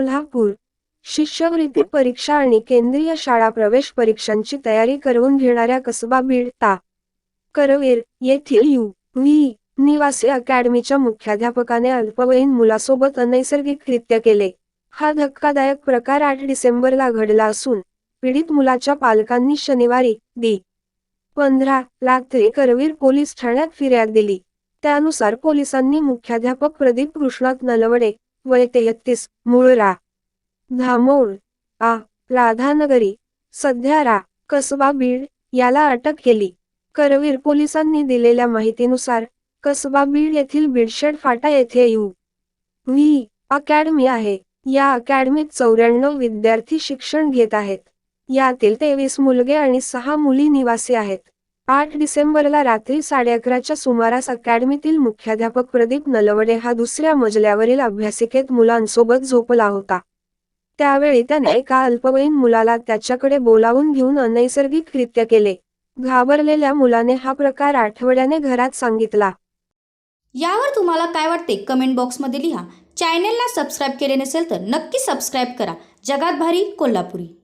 कोल्हापूर. शिष्यवृत्ती परीक्षा आणि केंद्रीय शाळा प्रवेश परीक्षांची तयारी करवून घेणाऱ्या कसबा बीड ता करवीर येथील यू. व्ही. निवासी अकॅडमीच्या मुख्याध्यापकाने अल्पवयीन मुलासोबत अनैसर्गिक कृत्य केले. हा धक्कादायक प्रकार आठ डिसेंबरला घडला असून पीडित मुलाच्या पालकांनी शनिवारी दि. पंधरा रात्री करवीर पोलीस ठाण्यात फिर्याद दिली. त्यानुसार पोलिसांनी मुख्याध्यापक प्रदीप कृष्णात नलवडे वय तेहत्तीस मूळरा धामोळ आ. राधानगरी. सध्या रा. कसबा बीड याला अटक केली. करवीर पोलिसांनी दिलेल्या माहितीनुसार कसबा बीड येथील बीडशेड फाटा येथे यू. व्ही. अकॅडमी आहे. या अकॅडमीत चौऱ्याण्णव विद्यार्थी शिक्षण घेत आहेत. यातील तेवीस मुलगे आणि सहा मुली निवासी आहेत. आठ डिसेंबरला रात्री साडे अकराच्या सुमारास अकॅडमीतील मुख्याध्यापक प्रदीप नलवडे हा दुसऱ्या मजल्यावरील अभ्यासिकेत मुलांसोबत झोपला होता. त्यावेळी त्याने एका अल्पवयीन मुलाला त्याच्याकडे बोलावून घेऊन अनैसर्गिक कृत्य केले. घाबरलेल्या मुलाने हा प्रकार आठवड्याने घरात सांगितला. यावर तुम्हाला काय वाटते? कमेंट बॉक्समध्ये लिहा. चॅनेलला सबस्क्राईब केले नसेल तर नक्की सबस्क्राईब करा. जगात भारी कोल्हापुरी.